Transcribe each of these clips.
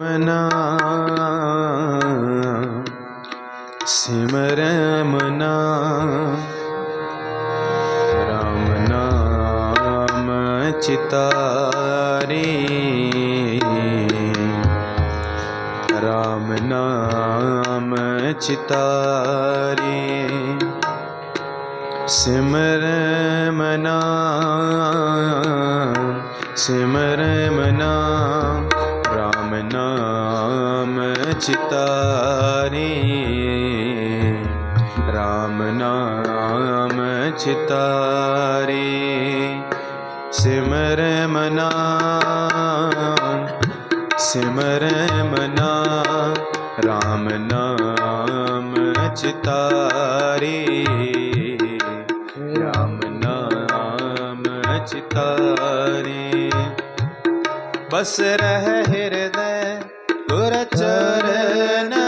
ਮਨਾ ਸਿਮਰ ਮਨਾ ਰਾਮ ਨਾਮ ਚਿਤਾਰੇ ਰਾਮ ਨਾਮ ਚਿਤਾਰੇ ਸਿਮਰ ਮਨਾ ਸਿਮਰ ਮਨਾ ਚਿਤਾਰੇ ਰਾਮ ਨਾਮ ਚਿਤਾਰੇ ਸਿਮਰ ਮਨਾ ਸਿਮਰ ਮਨਾ ਰਾਮ ਨਾਮ ਚਿਤਾਰੇ ਰਾਮ ਨਾਮ ਚਿਤਾਰੇ ਬਸ ਰਹਿ ਹਿਰਦੈ ਗੁਰ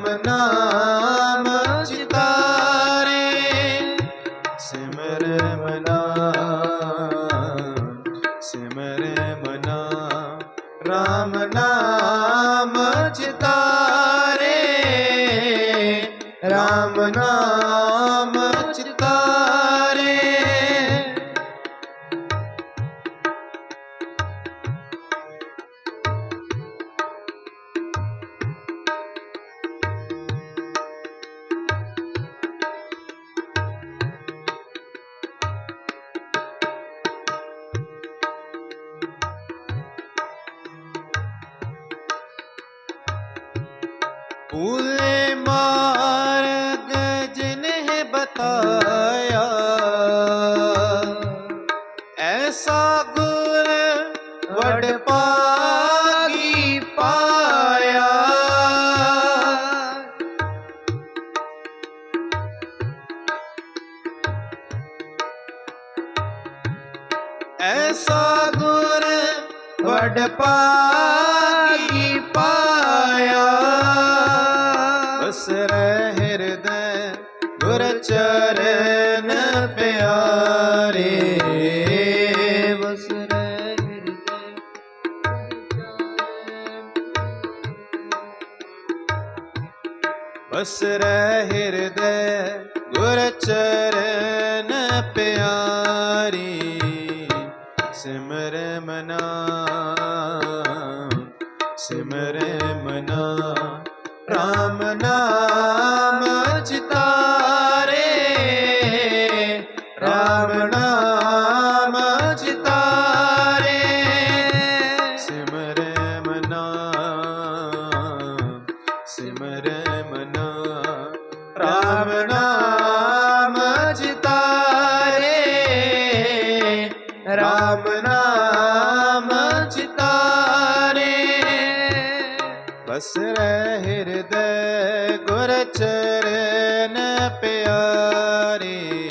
RAM ਨਾਮ ਵੱਡ ਪਾਗੀ ਪਾਇਆ। ਉਸ ਰਹਿ ਹਿਰਦੈ ਗੁਰ ਚਰਨ ਪਿਆਰੇ। ਵਸ ਰਹਿ ਹਿਰਦੈ ਵਸ ਰਹਿ ਹਿਰਦੈ ਗੁਰ ਚਰਨ ਪਿਆਰੇ। ਸਿਮਰ ਮਨਾ ਸਿਮਰ ਮਨਾ RAM ਨਾਮ ਬਸ ਰਹਿ ਹਿਰਦੈ ਗੁਰ ਚਰਨ ਪਿਆਰੇ।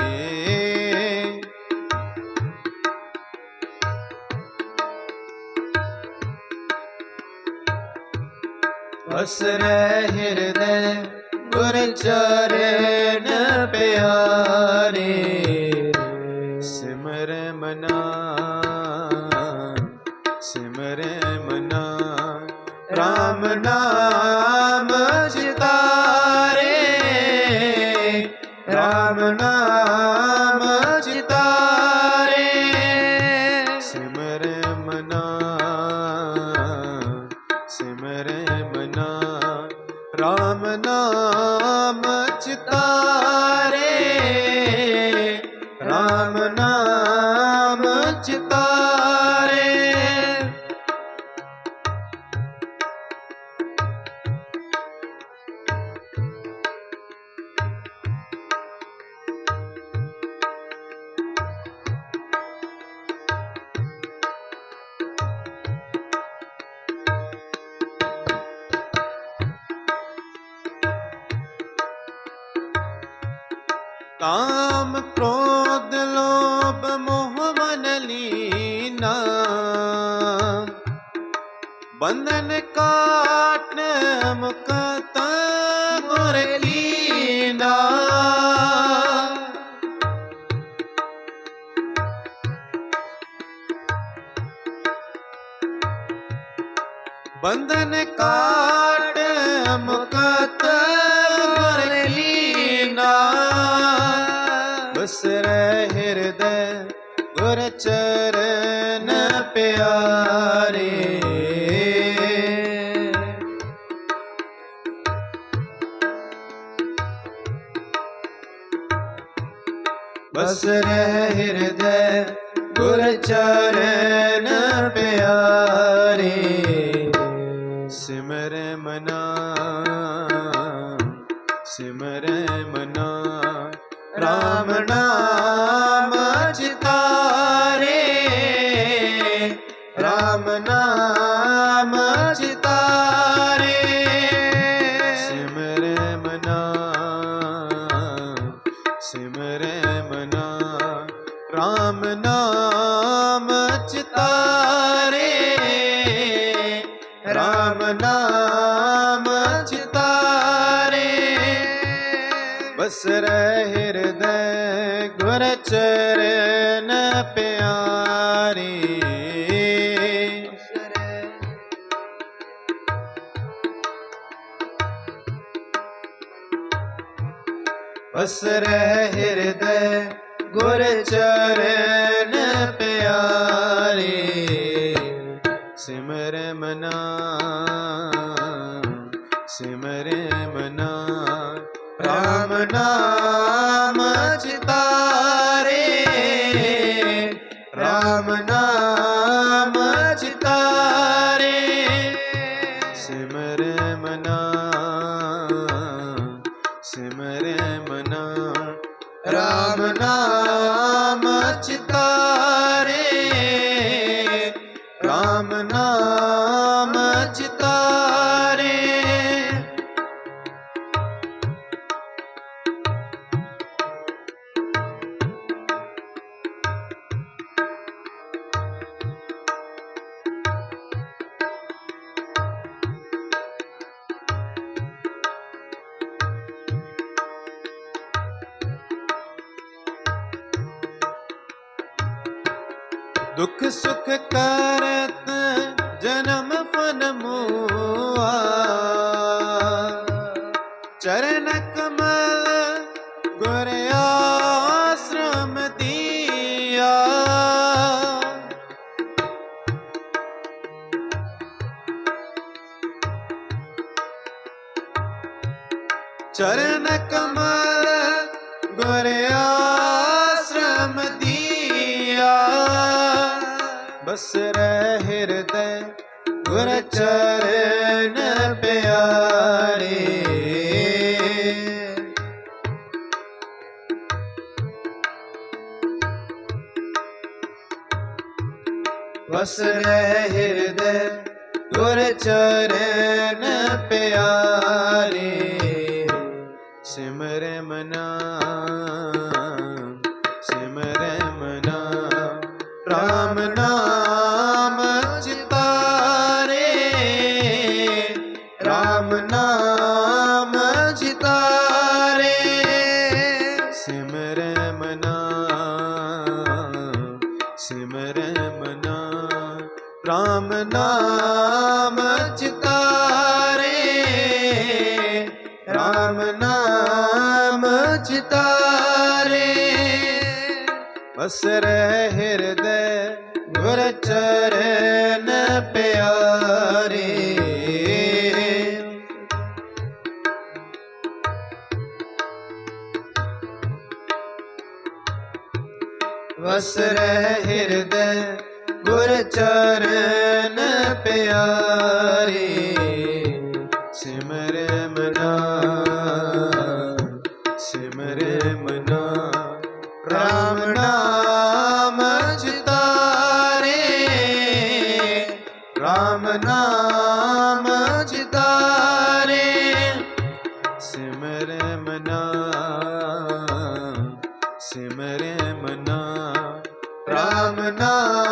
ਬਸ ਹਿਰਦੈ ਗੁਰ ਚਰਨ ਪਿਆਰੇ। RAM ਨਾਮ ਚਿਤਾਰੇ RAM ਨਾਮ ਚਿਤਾਰੇ ਸਿਮਰ ਮਨਾ ਸਿਮਰ ਮਨਾ RAM ਨਾਮ ਚਿਤਾਰੇ RAM ਨਾਮ ਚਿਤਾਰੇ ਕਾਮ ਕ੍ਰੋਧ ਲੋਭ ਮੋਹ ਮਨ ਲੀਨਾ ਬੰਧਨ ਕਾਟ ਮੁਕਤ ਗੁਰ ਲੀਨਾ ਬੰਧਨ ਕਾਟ ਮੁਕਤ ਬਸ ਰਹਿ ਹਿਰਦੈ ਗੁਰ ਚਰਨ ਪਿਆਰੇ। ਸਿਮਰ ਮਨਾ ਸਿਮਰ ਮਨਾ RAM ਨਾਮ ਚਿਤਾਰੇ RAM ਨਾਮ ਬਸ ਰਹਿ ਹਿਰਦੈ ਗੁਰ ਚਰਨ ਪਿਆਰੇ। ਬਸ ਰਹਿ ਹਿਰਦੈ ਗੁਰ ਚਰਨ ਪਿਆਰੇ। ਸਿਮਰ ਮਨਾ, ਸਿਮਰ RAM ਨਾਮ ਚਿਤਾਰੇ RAM ਨਾਮ ਚਿਤਾਰੇ ਸਿਮਰ ਮਨਾ ਸਿਮਰ ਮਨਾ। RAM ਨਾਮ ਦੁੱਖ ਸੁਖ ਕਰਤ ਜਨਮ ਫਨ ਮੋਆ। ਚਰਨ ਚਰਨ ਪਿਆਰੇ। ਬਸ ਰਹਿ ਹਿਰਦੈ ਗੁਰ ਚਰਨ ਪਿਆਰੇ। RAM ਨਾਮ ਚਿਤਾਰੇ। ਬਸ ਰਹਿ ਹਿਰਦੈ ਗੁਰ ਚਰਨ ਪਿਆਰੇ। ਵਸ ਰਹਿ ਹਿਰਦੈ ਗੁਰ ਚਰਨ ਪਿਆਰੇ। ਸਿਮਰ ਮਨਾ ਸਿਮਰੇ ਮਨਾ RAM ਨਾਮ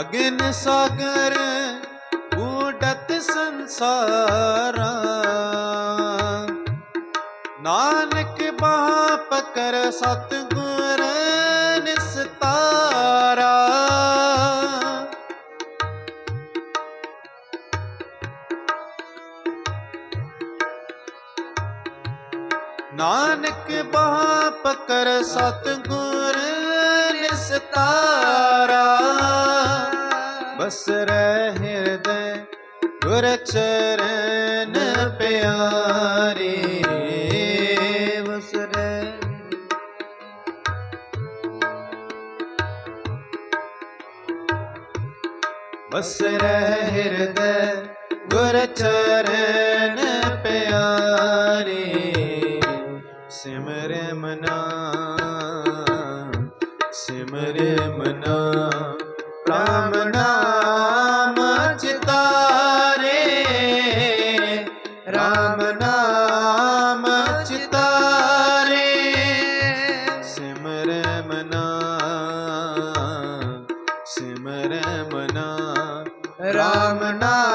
ਅਗਨ ਸਾਗਰ ਊਡਤ ਸੰਸਾਰਾ। ਨਾਨਕ ਬਾਪ ਕਰ ਸਤਗੁਰ ਗੁਰ ਚਰਨ ਪਿਆਰੇ ਵਸਰੈ ਬਸ ਰਹਿ ਹਿਰਦੈ ਗੁਰ ਚਰਨ ਪਿਆਰੇ ਸਿਮਰੇ ਮਨਾ ਸਿਮਰੇ ਮਨਾ ਰਾਮ ਨਾਮ ਚਿਤਾਰੇ